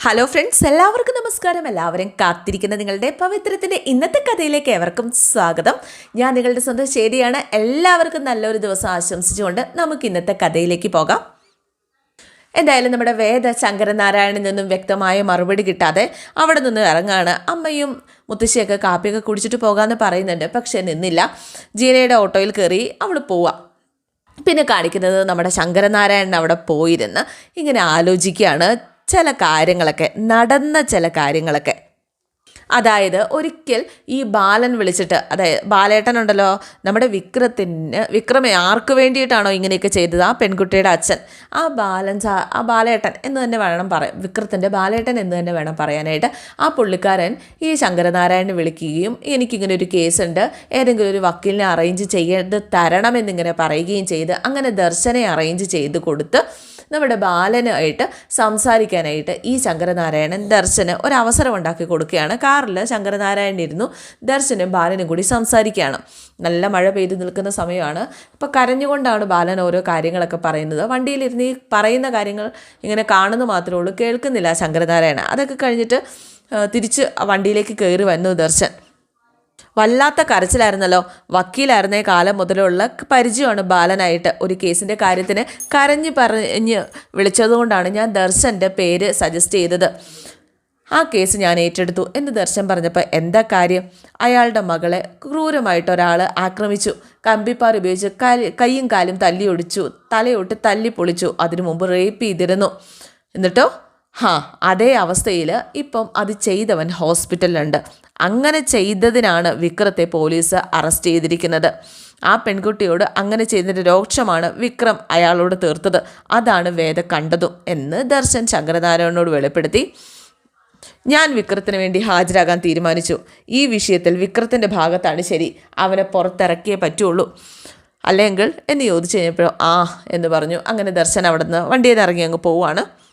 Hello friends എല്ലാവർക്കും നമസ്കാരം. എല്ലാവരും കാത്തിരിക്കുന്ന നിങ്ങളുടെ പവിത്രത്തിന്റെ ഇന്നത്തെ കഥയിലേക്ക് ഏവർക്കും സ്വാഗതം. ഞാൻ നിങ്ങളുടെ സ്വന്തം ശരിയാണ് എല്ലാവർക്കും നല്ലൊരു ദിവസം ആശംസിച്ചുകൊണ്ട് നമുക്ക് ഇന്നത്തെ കഥയിലേക്ക് പോകാം. എന്തായാലും നമ്മുടെ വേദ ശങ്കരനാരായണിൽ നിന്നും വ്യക്തമായ മറുപടി കിട്ടാതെ അവിടെ നിന്ന് ഇറങ്ങാണ്. അമ്മയും മുത്തശ്ശിയൊക്കെ കാപ്പിയൊക്കെ കുടിച്ചിട്ട് പോകാമെന്ന് പറയുന്നുണ്ട്. പക്ഷേ നിന്നില്ല. ജീനയുടെ ഓട്ടോയിൽ കയറി അവൾ പോവാം. പിന്നെ കാണിക്കുന്നത് നമ്മുടെ ശങ്കരനാരായണൻ അവിടെ പോയിരുന്ന് ഇങ്ങനെ ആലോചിക്കുകയാണ്. ചില കാര്യങ്ങളൊക്കെ നടന്ന ചില കാര്യങ്ങളൊക്കെ അതായത് ഒരിക്കൽ ഈ ബാലൻ വിളിച്ചിട്ട് അതായത് ബാലേട്ടനുണ്ടല്ലോ നമ്മുടെ വിക്രത്തിന് വിക്രമെ ആർക്ക് വേണ്ടിയിട്ടാണോ ഇങ്ങനെയൊക്കെ ചെയ്തത്? ആ പെൺകുട്ടിയുടെ അച്ഛൻ. ആ ബാലൻ ആ ബാലേട്ടൻ എന്ന് തന്നെ വേണം പറയാം വിക്രത്തിന്റെ ബാലേട്ടൻ എന്ന് തന്നെ വേണം പറയാനായിട്ട് ആ പുള്ളിക്കാരൻ ഈ ശങ്കരനാരായണനെ വിളിക്കുകയും എനിക്കിങ്ങനെ ഒരു കേസുണ്ട് ഏതെങ്കിലും ഒരു വക്കീലിനെ അറേഞ്ച് ചെയ്ത് തരണമെന്നിങ്ങനെ പറയുകയും ചെയ്ത് അങ്ങനെ ദർശനെ അറേഞ്ച് ചെയ്ത് കൊടുത്ത് നമ്മുടെ ബാലനായിട്ട് സംസാരിക്കാനായിട്ട് ഈ ശങ്കരനാരായണൻ ദർശന് ഒരവസരം ഉണ്ടാക്കി കൊടുക്കുകയാണ്. കാറിൽ ശങ്കരനാരായണൻ ഇരുന്നു. ദർശനും ബാലനും കൂടി സംസാരിക്കുകയാണ്. നല്ല മഴ പെയ്തു നിൽക്കുന്ന സമയമാണ്. ഇപ്പോൾ കരഞ്ഞുകൊണ്ടാണ് ബാലൻ ഓരോ കാര്യങ്ങളൊക്കെ പറയുന്നത്. വണ്ടിയിലിരുന്ന് ഈ പറയുന്ന കാര്യങ്ങൾ ഇങ്ങനെ കാണുന്നു മാത്രമേ ഉള്ളൂ. കേൾക്കുന്നില്ല ശങ്കരനാരായണ അതൊക്കെ കഴിഞ്ഞിട്ട് തിരിച്ച് വണ്ടിയിലേക്ക് കയറി വന്നു ദർശൻ. വല്ലാത്ത കരച്ചിലായിരുന്നല്ലോ. വക്കീലായിരുന്നേ കാലം മുതലുള്ള പരിചയമാണ് ബാലനായിട്ട്. ഒരു കേസിന്റെ കാര്യത്തിന് കരഞ്ഞ് പറഞ്ഞ് വിളിച്ചതുകൊണ്ടാണ് ഞാൻ ദർശന്റെ പേര് സജസ്റ്റ് ചെയ്തത്. ആ കേസ് ഞാൻ ഏറ്റെടുത്തു എന്ന് ദർശൻ പറഞ്ഞപ്പോൾ എന്താ കാര്യം? അയാളുടെ മകളെ ക്രൂരമായിട്ട് ഒരാൾ ആക്രമിച്ചു. കമ്പിപ്പാർ ഉപയോഗിച്ച് കൈയും കാലും തല്ലി ഒടിച്ചു തലയൊട്ട് തല്ലി പൊളിച്ചു അതിനു മുമ്പ് റേപ്പ് ചെയ്തിരുന്നു. എന്നിട്ടോ? ഹാ അതേ അവസ്ഥയിൽ ഇപ്പം അത് ചെയ്തവൻ ഹോസ്പിറ്റലിലുണ്ട്. അങ്ങനെ ചെയ്തതിനാണ് വിക്രത്തെ പോലീസ് അറസ്റ്റ് ചെയ്തിരിക്കുന്നത്. ആ പെൺകുട്ടിയോട് അങ്ങനെ ചെയ്തതിന്റെ രോക്ഷമാണ് വിക്രം അയാളോട് തീർത്തത്. അതാണ് വേദ കണ്ടതും എന്ന് ദർശൻ ശങ്കരനാരായണനോട് വെളിപ്പെടുത്തി. ഞാൻ വിക്രത്തിന് വേണ്ടി ഹാജരാകാൻ തീരുമാനിച്ചു. ഈ വിഷയത്തിൽ വിക്രത്തിന്റെ ഭാഗത്താണ് ശരി. അവനെ പുറത്തിറക്കിയേ പറ്റുള്ളൂ. അല്ലെങ്കിൽ എന്ന് ചോദിച്ചു കഴിഞ്ഞപ്പോഴോ ആ എന്ന് പറഞ്ഞു. അങ്ങനെ ദർശൻ അവിടെ നിന്ന് വണ്ടിയിൽ നിന്ന് ഇറങ്ങി അങ്ങ് പോവുകയാണ്.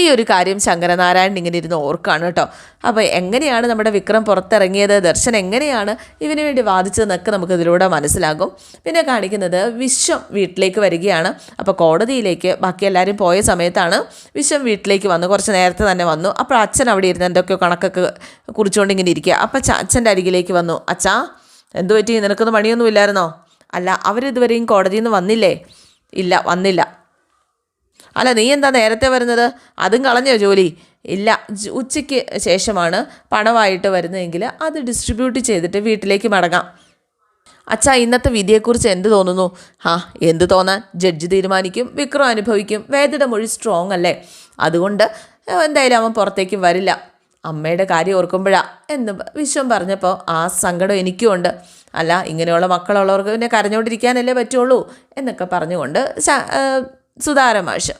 ഈ ഒരു കാര്യം ശങ്കരനാരായണൻ ഇങ്ങനെ ഇരുന്ന് ഓർക്കാണ് കേട്ടോ. അപ്പോൾ എങ്ങനെയാണ് നമ്മുടെ വിക്രം പുറത്തിറങ്ങിയത്? ദർശൻ എങ്ങനെയാണ് ഇവന് വേണ്ടി വാദിച്ചതെന്നൊക്കെ നമുക്ക് ഇതിലൂടെ മനസ്സിലാകും. പിന്നെ കാണിക്കുന്നത് വിശ്വം വീട്ടിലേക്ക് വരികയാണ്. അപ്പോൾ കോടതിയിലേക്ക് ബാക്കി എല്ലാവരും പോയ സമയത്താണ് വിശ്വം വീട്ടിലേക്ക് വന്നു. കുറച്ച് നേരത്തെ തന്നെ വന്നു. അപ്പോൾ അച്ഛൻ അവിടെ ഇരുന്ന് എന്തൊക്കെയോ കണക്കൊക്കെ കുറിച്ചുകൊണ്ട് ഇങ്ങനെ ഇരിക്കുക. അപ്പോൾ അച്ഛന്റെ അരികിലേക്ക് വന്നു. അച്ഛാ എന്തു പറ്റി? നിനക്കൊന്നും പണിയൊന്നും ഇല്ലായിരുന്നോ? അല്ല അവരിതുവരെയും കോടതിയിൽ നിന്ന് വന്നില്ലേ? ഇല്ല വന്നില്ല. അല്ല നീ എന്താ നേരത്തെ വരുന്നത്? അതും കളഞ്ഞോ ജോലി? ഇല്ല ഉച്ചയ്ക്ക് ശേഷമാണ് പണമായിട്ട് വരുന്നതെങ്കിൽ അത് ഡിസ്ട്രിബ്യൂട്ട് ചെയ്തിട്ട് വീട്ടിലേക്ക് മടങ്ങാം. അച്ഛാ ഇന്നത്തെ വിധിയെക്കുറിച്ച് എന്ത് തോന്നുന്നു? ആ എന്ത് തോന്നാൻ? ജഡ്ജ് തീരുമാനിക്കും വിക്രം അനുഭവിക്കും. വേദയുടെ മൊഴി സ്ട്രോങ് അല്ലേ? അതുകൊണ്ട് എന്തായാലും അവൻ പുറത്തേക്ക് വരില്ല. അമ്മയുടെ കാര്യം ഓർക്കുമ്പോഴാ. എന്ന് വിശ്വം പറഞ്ഞപ്പോൾ ആ സങ്കടം എനിക്കും ഉണ്ട്. അല്ല ഇങ്ങനെയുള്ള മക്കളുള്ളവർക്ക് പിന്നെ കരഞ്ഞുകൊണ്ടിരിക്കാനല്ലേ പറ്റുള്ളൂ? എന്നൊക്കെ പറഞ്ഞുകൊണ്ട് ശ- ആ, സുധാര മാഷ്.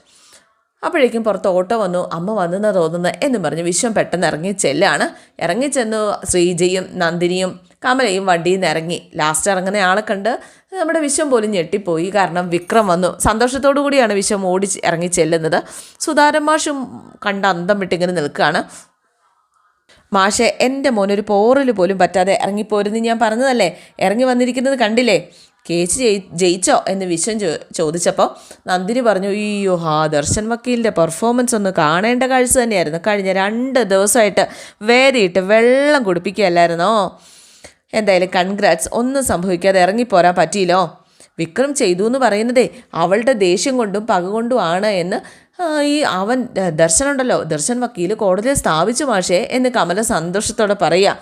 അപ്പോഴേക്കും പുറത്ത് ഓട്ടോ വന്നു അമ്മ വന്നെന്ന് തോന്നുന്നത് എന്ന് പറഞ്ഞ് വിശ്വം പെട്ടെന്ന് ഇറങ്ങി ചെല്ലാണ്. ഇറങ്ങി ചെന്നു ശ്രീജയും നന്ദിനിയും കമലയും വണ്ടിയിൽ നിന്ന് ഇറങ്ങി. ലാസ്റ്റ് ഇറങ്ങുന്ന ആളെ കണ്ട് നമ്മുടെ വിശ്വം പോലും ഞെട്ടിപ്പോയി. കാരണം വിക്രം വന്നു. സന്തോഷത്തോടു കൂടിയാണ് വിശ്വം ഓടി ഇറങ്ങി ചെല്ലുന്നത്. സുധാരൻ മാഷും കണ്ട് അന്തം വിട്ടിങ്ങനെ നിൽക്കുകയാണ്. മാഷെ എന്റെ മോനൊരു പോറൽ പോലും പറ്റാതെ ഇറങ്ങിപ്പോരുന്ന് ഞാൻ പറഞ്ഞതല്ലേ? ഇറങ്ങി വന്നിരിക്കുന്നത് കണ്ടില്ലേ? കേസ് ജയി ജയിച്ചോ എന്ന് വിശ്വൻ ചോ ചോദിച്ചപ്പോൾ നന്ദിനി പറഞ്ഞു അയ്യോ ഹാ ദർശൻ വക്കീലിന്റെ പെർഫോമൻസ് ഒന്ന് കാണേണ്ട കാഴ്ച തന്നെയായിരുന്നു. കഴിഞ്ഞ രണ്ട് ദിവസമായിട്ട് വേദിയിട്ട് വെള്ളം കുടിപ്പിക്കുകയല്ലായിരുന്നോ? എന്തായാലും കൺഗ്രാറ്റ്സ് ഒന്നും സംഭവിക്കാതെ ഇറങ്ങിപ്പോരാൻ പറ്റിയില്ലോ? വിക്രം ചെയ്തു എന്ന് പറയുന്നതേ അവളുടെ ദേഷ്യം കൊണ്ടും പക കൊണ്ടും ആണ് എന്ന് ആ, ഈ അവൻ ദർശനുണ്ടല്ലോ ദർശൻ വക്കീൽ കോടതിയിൽ സ്ഥാപിച്ചു മാഷേ എന്ന് കമല സന്തോഷത്തോടെ പറയുക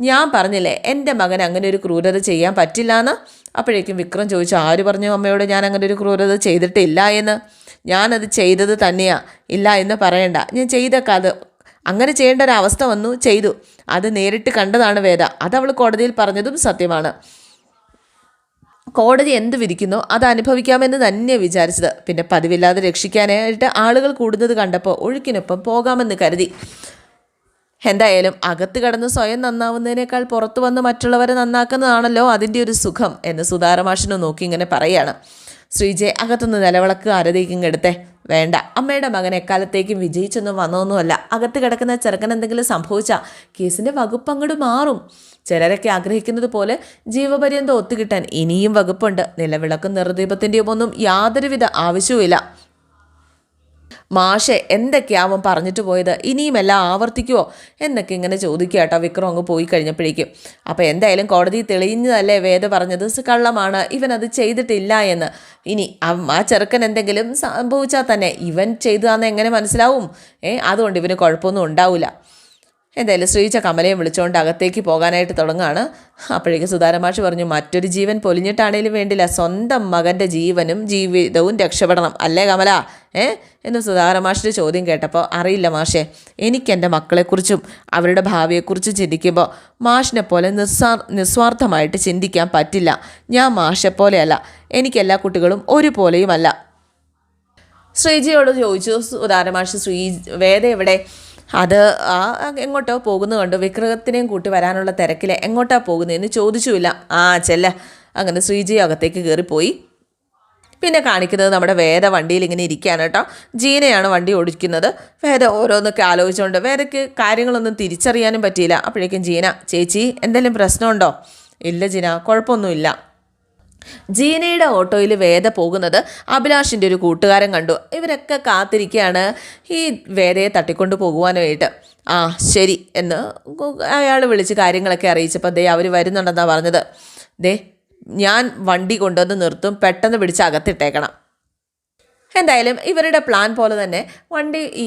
ഞാൻ പറഞ്ഞില്ലേ എന്റെ മകൻ അങ്ങനെ ഒരു ക്രൂരത ചെയ്യാൻ പറ്റില്ല എന്ന് അപ്പോഴേക്കും വിക്രം ചോദിച്ചു ആര് പറഞ്ഞു അമ്മയോട് ഞാൻ അങ്ങനെ ഒരു ക്രൂരത ചെയ്തിട്ടില്ല എന്ന്? ഞാനത് ചെയ്തത് തന്നെയാ ഇല്ല എന്ന് പറയണ്ട. ഞാൻ ചെയ്ത കഥ അങ്ങനെ ചെയ്യേണ്ട ഒരു അവസ്ഥ വന്നു ചെയ്തു. അത് നേരിട്ട് കണ്ടതാണ് വേദ. അത് അവൾ കോടതിയിൽ പറഞ്ഞതും സത്യമാണ്. കോടതി എന്ത് വിധിക്കുന്നോ അത് അനുഭവിക്കാമെന്ന് തന്നെ വിചാരിച്ചത്. പിന്നെ പതിവില്ലാതെ രക്ഷിക്കാനായിട്ട് ആളുകൾ കൂടുന്നത് കണ്ടപ്പോൾ ഒഴുക്കിനൊപ്പം പോകാമെന്ന് കരുതി. എന്തായാലും അകത്ത് കടന്ന് സ്വയം നന്നാവുന്നതിനേക്കാൾ പുറത്തു വന്ന് മറ്റുള്ളവരെ നന്നാക്കുന്നതാണല്ലോ അതിന്റെ ഒരു സുഖം എന്ന് സുധാരമാഷിനെ നോക്കി ഇങ്ങനെ പറയാണ് ശ്രീജയ് അകത്തുനിന്ന് നിലവിളക്ക് ആരതേക്കും എടുത്തേ. വേണ്ട അമ്മയുടെ മകൻ എക്കാലത്തേക്കും വിജയിച്ചൊന്നും വന്നതൊന്നുമല്ല അകത്ത് കിടക്കുന്ന ചെറുക്കൻ എന്തെങ്കിലും സംഭവിച്ചാൽ കേസിന്റെ വകുപ്പ് അങ്ങോട്ട് മാറും. ചിലരൊക്കെ ആഗ്രഹിക്കുന്നത് പോലെ ജീവപര്യന്തം ഒത്തുകിട്ടാൻ ഇനിയും വകുപ്പുണ്ട്. നിലവിളക്കും നിറദീപത്തിന്റെയും ഒന്നും യാതൊരുവിധ ആവശ്യവുമില്ല. മാഷെ എന്തൊക്കെയാവും പറഞ്ഞിട്ട് പോയത്? ഇനിയും എല്ലാം ആവർത്തിക്കുമോ എന്നൊക്കെ ഇങ്ങനെ ചോദിക്കുക കേട്ടോ വിക്രം അങ്ങ് പോയി കഴിഞ്ഞപ്പോഴേക്കും. അപ്പോൾ എന്തായാലും കോടതി തെളിഞ്ഞതല്ലേ വേദ പറഞ്ഞത്? കള്ളമാണ് ഇവൻ അത് ചെയ്തിട്ടില്ല എന്ന്. ഇനി ആ- ചെറുക്കൻ എന്തെങ്കിലും സംഭവിച്ചാൽ തന്നെ ഇവൻ ചെയ്തതാന്ന് എങ്ങനെ മനസ്സിലാവും? ഏ അതുകൊണ്ട് ഇവന് കുഴപ്പമൊന്നും ഉണ്ടാവില്ല. എന്തായാലും ശ്രീച്ച കമലയും വിളിച്ചുകൊണ്ട് അകത്തേക്ക് പോകാനായിട്ട് തുടങ്ങുകയാണ് അപ്പോഴേക്ക് സുധാരമാഷി പറഞ്ഞു മറ്റൊരു ജീവൻ പൊലിഞ്ഞിട്ടാണേലും വേണ്ടില്ല. സ്വന്തം മകന്റെ ജീവനും ജീവിതവും രക്ഷപ്പെടണം. അല്ലേ കമല? ഏ? എന്ന് സുധാരമാഷിന്റെ ചോദ്യം കേട്ടപ്പോൾ അറിയില്ല മാഷേ എനിക്ക് എന്റെ മക്കളെക്കുറിച്ചും അവരുടെ ഭാവിയെക്കുറിച്ചും ചിന്തിക്കുമ്പോൾ മാഷിനെ പോലെ നിസ്സാർ നിസ്വാർത്ഥമായിട്ട് ചിന്തിക്കാൻ പറ്റില്ല. ഞാൻ മാഷെ പോലെയല്ല എനിക്ക് എല്ലാ കുട്ടികളും ഒരുപോലെയുമല്ല. ശ്രീജിയോട് ചോദിച്ചു സുധാരമാഷി ശ്രീ വേദ എവിടെ? അത് ആ എങ്ങോട്ടോ പോകുന്നത് കണ്ടു. വിക്രമത്തിനെയും കൂട്ടി വരാനുള്ള തിരക്കിൽ എങ്ങോട്ടാ പോകുന്നതെന്ന് ചോദിച്ചുമില്ല. ആ ചെല്ല. അങ്ങനെ ശ്രീജി അകത്തേക്ക് കയറിപ്പോയി. പിന്നെ കാണിക്കുന്നത് നമ്മുടെ വേദ വണ്ടിയിൽ ഇങ്ങനെ ഇരിക്കുകയാണ് കേട്ടോ. ജീനയാണ് വണ്ടി ഓടിക്കുന്നത്. വേദ ഓരോന്നൊക്കെ ആലോചിച്ചുകൊണ്ട് വേദയ്ക്ക് കാര്യങ്ങളൊന്നും തിരിച്ചറിയാനും പറ്റിയില്ല. അപ്പോഴേക്കും ജീന ചേച്ചി എന്തെങ്കിലും പ്രശ്നമുണ്ടോ? ഇല്ല ജീന. കുഴപ്പമൊന്നുമില്ല. ജീനയുടെ ഓട്ടോയിൽ വേദ പോകുന്നത് അഭിലാഷിന്റെ ഒരു കൂട്ടുകാരൻ കണ്ടു. ഇവരൊക്കെ കാത്തിരിക്കുകയാണ്. ഈ വേദയെ തട്ടിക്കൊണ്ട് പോകുവാനായിട്ട്. ആ ശരി എന്ന് അയാൾ വിളിച്ച് കാര്യങ്ങളൊക്കെ അറിയിച്ചപ്പോൾ ദേ അവർ വരുന്നുണ്ടെന്നാണ് പറഞ്ഞത്. ദേ ഞാൻ വണ്ടി കൊണ്ടുവന്ന് നിർത്തും. പെട്ടെന്ന് പിടിച്ച് അകത്തിട്ടേക്കണം. എന്തായാലും ഇവരുടെ പ്ലാൻ പോലെ തന്നെ വണ്ടി ഈ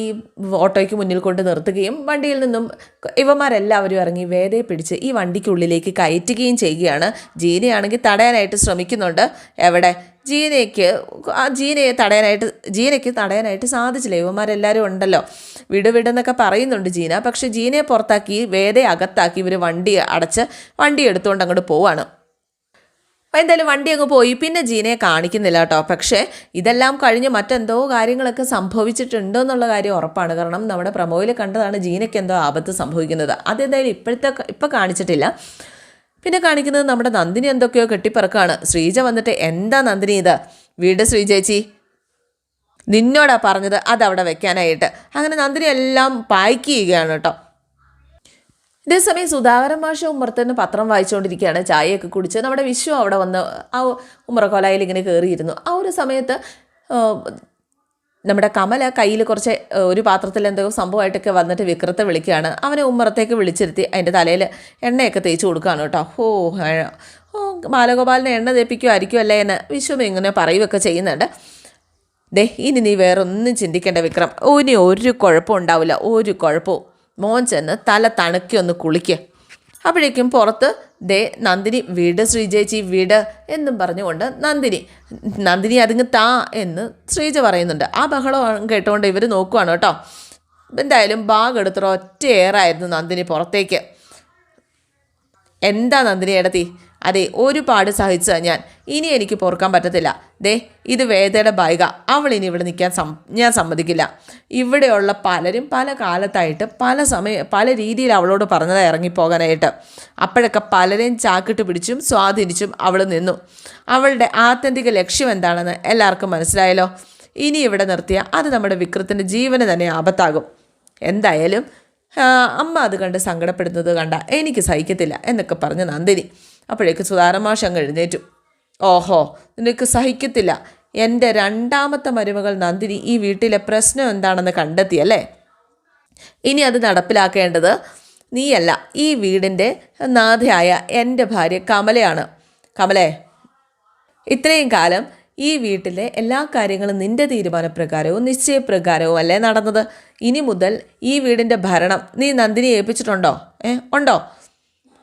ഓട്ടോയ്ക്ക് മുന്നിൽ കൊണ്ട് നിർത്തുകയും വണ്ടിയിൽ നിന്നും ഇവന്മാരെല്ലാവരും ഇറങ്ങി വേദയെ പിടിച്ച് ഈ വണ്ടിക്കുള്ളിലേക്ക് കയറ്റുകയും ചെയ്യുകയാണ്. ജീനയാണെങ്കിൽ തടയാനായിട്ട് ശ്രമിക്കുന്നുണ്ട്. എവിടെ? ജീനയ്ക്ക് ആ ജീനയെ തടയാനായിട്ട് ജീനയ്ക്ക് തടയാനായിട്ട് സാധിച്ചില്ല. ഇവന്മാരെല്ലാവരും ഉണ്ടല്ലോ. വിട് വിടെന്നൊക്കെ പറയുന്നുണ്ട് ജീന. പക്ഷേ ജീനയെ പുറത്താക്കി വേദയെ അകത്താക്കി ഇവർ വണ്ടി അടച്ച് വണ്ടി എടുത്തുകൊണ്ട് അങ്ങോട്ട് പോവാണ്. എന്തായാലും വണ്ടി അങ്ങ് പോയി. പിന്നെ ജീനയെ കാണിക്കുന്നില്ല കേട്ടോ. പക്ഷേ ഇതെല്ലാം കഴിഞ്ഞ് മറ്റെന്തോ കാര്യങ്ങളൊക്കെ സംഭവിച്ചിട്ടുണ്ടോ എന്നുള്ള കാര്യം ഉറപ്പാണ്. കാരണം നമ്മുടെ പ്രമോയിൽ കണ്ടതാണ് ജീനയ്ക്ക് എന്തോ ആപത്ത് സംഭവിക്കുന്നത്. അതെന്തായാലും ഇപ്പോഴത്തെ ഇപ്പം കാണിച്ചിട്ടില്ല. പിന്നെ കാണിക്കുന്നത് നമ്മുടെ നന്ദിനി എന്തൊക്കെയോ കെട്ടിപ്പറക്കാണ്. ശ്രീജ വന്നിട്ട് എന്താ നന്ദിനി ഇത്? വീട് ശ്രീജേച്ചി നിന്നോടാ പറഞ്ഞത്. അതവിടെ വെക്കാനായിട്ട്. അങ്ങനെ നന്ദിനി എല്ലാം പായ്ക്ക് ചെയ്യുകയാണ് കേട്ടോ. ഇതേസമയം സുധാകരൻ മാഷ ഉമ്മറത്തുനിന്ന് പത്രം വായിച്ചുകൊണ്ടിരിക്കുകയാണ്. ചായയൊക്കെ കുടിച്ച് നമ്മുടെ വിശ്വ അവിടെ വന്ന് ആ ഉമ്മറക്കൊലായിൽ ഇങ്ങനെ കയറിയിരുന്നു. ആ ഒരു സമയത്ത് നമ്മുടെ കമല കയ്യിൽ കുറച്ച് ഒരു പാത്രത്തിൽ എന്തോ സംഭവമായിട്ടൊക്കെ വന്നിട്ട് വിക്രത്തെ വിളിക്കുകയാണ്. അവനെ ഉമ്മറത്തേക്ക് വിളിച്ചിരുത്തി. അതിന്റെ തലയിൽ എണ്ണയൊക്കെ തേച്ച് കൊടുക്കുകയാണ് കേട്ടോ. ഓ ബാലഗോപാലിനെ എണ്ണ തേപ്പിക്കുമായിരിക്കും അല്ലേ എന്ന് വിശ്വം ഇങ്ങനെ പറയുകയൊക്കെ ചെയ്യുന്നുണ്ട്. ദേ ഇനി നീ വേറൊന്നും ചിന്തിക്കേണ്ട വിക്രം. ഇനി ഒരു കുഴപ്പം ഉണ്ടാവില്ല. ഒരു കുഴപ്പവും മോൻ ചെന്ന് തല തണുക്കി ഒന്ന് കുളിക്കുക അപ്പോഴേക്കും പുറത്ത് ദേ നന്ദിനി വീട് ശ്രീജേച്ചി വീട് എന്നും പറഞ്ഞുകൊണ്ട് നന്ദിനി നന്ദിനി അതിങ്ങ് താ എന്ന് ശ്രീജ പറയുന്നുണ്ട്. ആ ബഹളം കേട്ടുകൊണ്ട് ഇവർ നോക്കുവാണ് കേട്ടോ. എന്തായാലും ബാഗ് എടുത്തിട്ട് ഒറ്റ ഏറായിരുന്നു നന്ദിനി പുറത്തേക്ക്. എന്താ നന്ദിനി എടത്തി അതെ ഒരുപാട് സഹിച്ച ഞാൻ. ഇനി എനിക്ക് പൊറുക്കാൻ പറ്റത്തില്ല. ദേ ഇത് വേദയുടെ ബൈക. അവൾ ഇനി ഇവിടെ നിൽക്കാൻ സം ഞാൻ സമ്മതിക്കില്ല. ഇവിടെയുള്ള പലരും പല കാലത്തായിട്ട് പല സമയ പല രീതിയിൽ അവളോട് പറഞ്ഞത് ഇറങ്ങിപ്പോകാനായിട്ട്. അപ്പോഴൊക്കെ പലരെയും ചാക്കിട്ട് പിടിച്ചും സ്വാധീനിച്ചും അവൾ നിന്നു. അവളുടെ ആത്യന്തിക ലക്ഷ്യം എന്താണെന്ന് എല്ലാവർക്കും മനസ്സിലായല്ലോ? ഇനി ഇവിടെ നിർത്തിയാൽ അത് നമ്മുടെ വിക്രത്തിന്റെ ജീവന് തന്നെ ആപത്താകും. എന്തായാലും അമ്മ അത് കണ്ട് സങ്കടപ്പെടുന്നത് കണ്ട എനിക്ക് സഹിക്കത്തില്ല എന്നൊക്കെ പറഞ്ഞ് നന്ദിനി. അപ്പോഴേക്ക് സുധാരമാഷ് അങ്ങ് എഴുന്നേറ്റു. ഓഹോ നിനക്ക് സഹിക്കത്തില്ല. എന്റെ രണ്ടാമത്തെ മരുമകൾ നന്ദിനി ഈ വീട്ടിലെ പ്രശ്നം എന്താണെന്ന് കണ്ടെത്തിയല്ലേ ഇനി അത് നടപ്പിലാക്കേണ്ടത് നീയല്ല. ഈ വീടിന്റെ നാഥയായ എന്റെ ഭാര്യ കമലയാണ്. കമലേ ഇത്രയും കാലം ഈ വീട്ടിലെ എല്ലാ കാര്യങ്ങളും നിന്റെ തീരുമാനപ്രകാരവും നിശ്ചയപ്രകാരവും അല്ലേ നടന്നത്? ഇനി മുതൽ ഈ വീടിന്റെ ഭരണം നീ നന്ദിനി ഏൽപ്പിച്ചിട്ടുണ്ടോ? ഏ ഉണ്ടോ?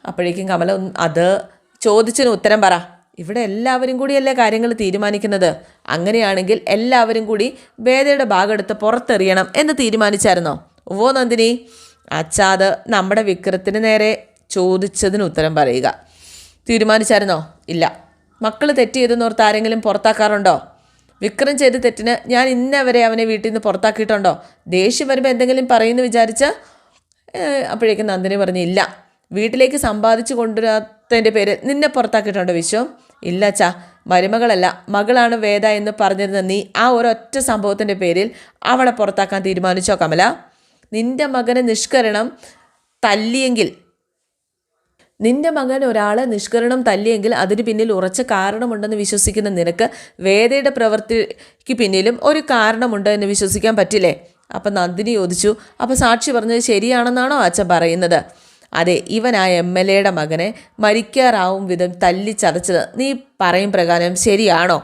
അപ്പോഴേക്കും കമല അത് ചോദിച്ചതിന് ഉത്തരം പറ. ഇവിടെ എല്ലാവരും കൂടിയല്ലേ കാര്യങ്ങൾ തീരുമാനിക്കുന്നത്? അങ്ങനെയാണെങ്കിൽ എല്ലാവരും കൂടി വേദയുടെ ഭാഗമെടുത്ത് പുറത്തെറിയണം എന്ന് തീരുമാനിച്ചായിരുന്നോ? ഓ നന്ദിനി. അച്ഛാ അത് നമ്മുടെ വിക്രത്തിന് നേരെ ചോദിച്ചതിന് ഉത്തരം പറയുക. തീരുമാനിച്ചായിരുന്നോ? ഇല്ല. മക്കൾ തെറ്റ് ചെയ്തെന്നോർത്ത് ആരെങ്കിലും പുറത്താക്കാറുണ്ടോ? വിക്രം ചെയ്ത തെറ്റിന് ഞാൻ ഇന്നവരെ അവനെ വീട്ടിൽ നിന്ന് പുറത്താക്കിയിട്ടുണ്ടോ? ദേഷ്യം വരുമ്പോൾ എന്തെങ്കിലും പറയുമെന്ന് വിചാരിച്ച് അപ്പോഴേക്കും നന്ദിനി പറഞ്ഞു ഇല്ല. വീട്ടിലേക്ക് സമ്പാദിച്ചു കൊണ്ടുവരാത്തതിന്റെ പേര് നിന്നെ പുറത്താക്കിയിട്ടുണ്ടോ വിശ്വം. ഇല്ല ചാ മരുമകളല്ല മകളാണ് വേദ എന്ന് പറഞ്ഞിരുന്ന നീ ആ ഒരൊറ്റ സംഭവത്തിന്റെ പേരിൽ അവളെ പുറത്താക്കാൻ തീരുമാനിച്ചോ കമല? നിന്റെ മകനെ നിഷ്കരണം തല്ലിയെങ്കിൽ നിന്റെ മകൻ ഒരാളെ നിഷ്കരണം തല്ലിയെങ്കിൽ അതിന് പിന്നിൽ ഉറച്ച കാരണമുണ്ടെന്ന് വിശ്വസിക്കുന്ന നിനക്ക് വേദയുടെ പ്രവൃത്തിക്ക് പിന്നിലും ഒരു കാരണമുണ്ട് എന്ന് വിശ്വസിക്കാൻ പറ്റില്ലേ? അപ്പം നന്ദിനി ചോദിച്ചു അപ്പം സാക്ഷി പറഞ്ഞത് ശരിയാണെന്നാണോ അച്ഛൻ പറയുന്നത്? അതെ ഇവനായ എം എൽ എയുടെ മകനെ മരിക്കാറാവും വിധം തല്ലിച്ചതച്ചത് നീ പറയും പ്രകാരം ശരിയാണോ?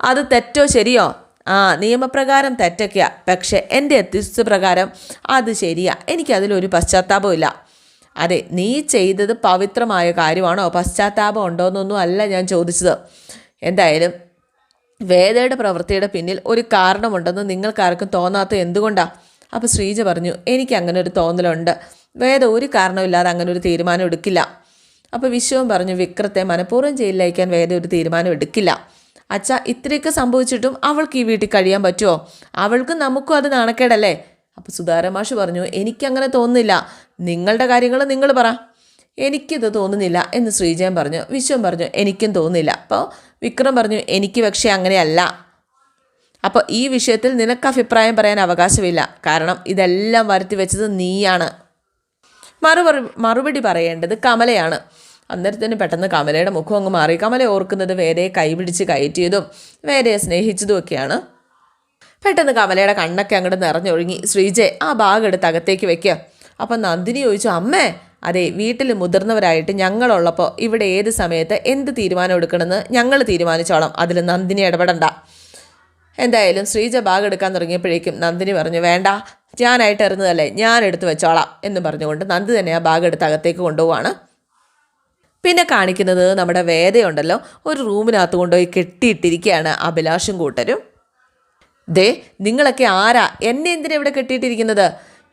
അത് തെറ്റോ ശരിയോ? ആ നിയമപ്രകാരം തെറ്റൊക്കെയാ. പക്ഷെ എന്റെ എത്തിസ് പ്രകാരം അത് ശരിയാ. എനിക്കതിലൊരു പശ്ചാത്താപമില്ല അതെ നീ ചെയ്തത് പവിത്രമായ കാര്യമാണോ? പശ്ചാത്താപം ഉണ്ടോയെന്നൊന്നും അല്ല ഞാൻ ചോദിച്ചത്. എന്തായാലും വേദയുടെ പ്രവൃത്തിയുടെ പിന്നിൽ ഒരു കാരണമുണ്ടെന്ന് നിങ്ങൾക്കാർക്കും തോന്നാത്ത എന്തുകൊണ്ടാണ് അപ്പോൾ ശ്രീജ പറഞ്ഞു എനിക്ക് അങ്ങനെ ഒരു തോന്നലുണ്ട്. വേദ ഒരു കാരണമില്ലാതെ അങ്ങനെ ഒരു തീരുമാനം എടുക്കില്ല. അപ്പോൾ വിശ്വം പറഞ്ഞു വിക്രത്തെ മനഃപൂർവം ജയിലിലയക്കാൻ വേദ ഒരു തീരുമാനം എടുക്കില്ല. അച്ഛ ഇത്രയൊക്കെ സംഭവിച്ചിട്ടും അവൾക്ക് ഈ വീട്ടിൽ കഴിയാൻ പറ്റുമോ അവൾക്കും നമുക്കും അത് നാണക്കേടല്ലേ? അപ്പോൾ സുധാരമാഷ് പറഞ്ഞു എനിക്കങ്ങനെ തോന്നുന്നില്ല. നിങ്ങളുടെ കാര്യങ്ങൾ നിങ്ങൾ പറ. എനിക്കിത് തോന്നുന്നില്ല എന്ന് ശ്രീജയൻ പറഞ്ഞു. വിശ്വം പറഞ്ഞു എനിക്കും തോന്നുന്നില്ല. അപ്പോൾ വിക്രം പറഞ്ഞു എനിക്ക് പക്ഷേ അങ്ങനെയല്ല. അപ്പോൾ ഈ വിഷയത്തിൽ നിനക്ക് അഭിപ്രായം പറയാൻ അവകാശമില്ല. കാരണം ഇതെല്ലാം വരുത്തി വെച്ചത് നീയാണ്. മറുപടി മറുപടി പറയേണ്ടത് കമലയാണ്. അന്നേരത്തിന് പെട്ടെന്ന് കമലയുടെ മുഖം അങ്ങ് മാറി. കമല ഓർക്കുന്നത് വേറെ കൈപിടിച്ച് കയറ്റിയതും വേരയെ സ്നേഹിച്ചതും ഒക്കെയാണ് പെട്ടെന്ന് കമലയുടെ കണ്ണൊക്കെ അങ്ങോട്ട് നിറഞ്ഞൊഴുങ്ങി. ശ്രീജെ ആ ബാഗ് എടുത്ത് അകത്തേക്ക് വെക്കുക അപ്പം നന്ദിനി ചോദിച്ചു അമ്മേ അതെ വീട്ടിൽ മുതിർന്നവരായിട്ട് ഞങ്ങളുള്ളപ്പോൾ ഇവിടെ ഏത് സമയത്ത് എന്ത് തീരുമാനം എടുക്കണമെന്ന് ഞങ്ങൾ തീരുമാനിച്ചോളാം. അതിൽ നന്ദിനി ഇടപെടണ്ട. എന്തായാലും ശ്രീജ ബാഗ് എടുക്കാൻ തുടങ്ങിയപ്പോഴേക്കും നന്ദിനി പറഞ്ഞു വേണ്ട ഞാനായിട്ട് എറിഞ്ഞതല്ലേ ഞാൻ എടുത്തു വെച്ചോളാം എന്ന് പറഞ്ഞുകൊണ്ട് നന്ദി തന്നെ ആ ബാഗ് എടുത്ത് അകത്തേക്ക് കൊണ്ടുപോവാണ്. പിന്നെ കാണിക്കുന്നത് നമ്മുടെ വേദയുണ്ടല്ലോ ഒരു റൂമിനകത്ത് കൊണ്ടുപോയി കെട്ടിയിട്ടിരിക്കുകയാണ് അഭിലാഷും കൂട്ടരും. ദേ നിങ്ങളൊക്കെ ആരാ? എന്നെ എന്തിനാ ഇവിടെ കെട്ടിയിട്ടിരിക്കുന്നത്?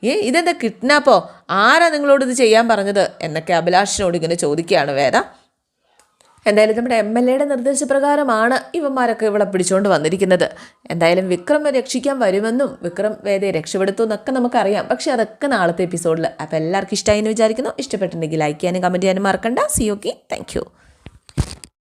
ഏ ഇതെന്താ കിഡ്നാപ്പോ ആരാ നിങ്ങളോട് ഇത് ചെയ്യാൻ പറഞ്ഞത്? എന്നൊക്കെ അഭിലാഷിനോട് ഇങ്ങനെ ചോദിക്കുകയാണ് വേദ. എന്തായാലും നമ്മുടെ എം എൽ എയുടെ നിർദ്ദേശപ്രകാരമാണ് ഇവന്മാരൊക്കെ ഇവിടെ പിടിച്ചുകൊണ്ട് വന്നിരിക്കുന്നത്. എന്തായാലും വിക്രം രക്ഷിക്കാൻ വരുമെന്നും വിക്രം വേദയെ രക്ഷപ്പെടുത്തു എന്നൊക്കെ നമുക്കറിയാം. പക്ഷേ അതൊക്കെ നാളത്തെ എപ്പിസോഡിൽ അപ്പോൾ എല്ലാവർക്കും ഇഷ്ടമായി എന്ന് വിചാരിക്കുന്നു. ഇഷ്ടപ്പെട്ടിട്ടുണ്ടെങ്കിൽ ലൈക്ക് ചെയ്യാനും കമന്റ് ചെയ്യാനും മറക്കണ്ട. C okay thank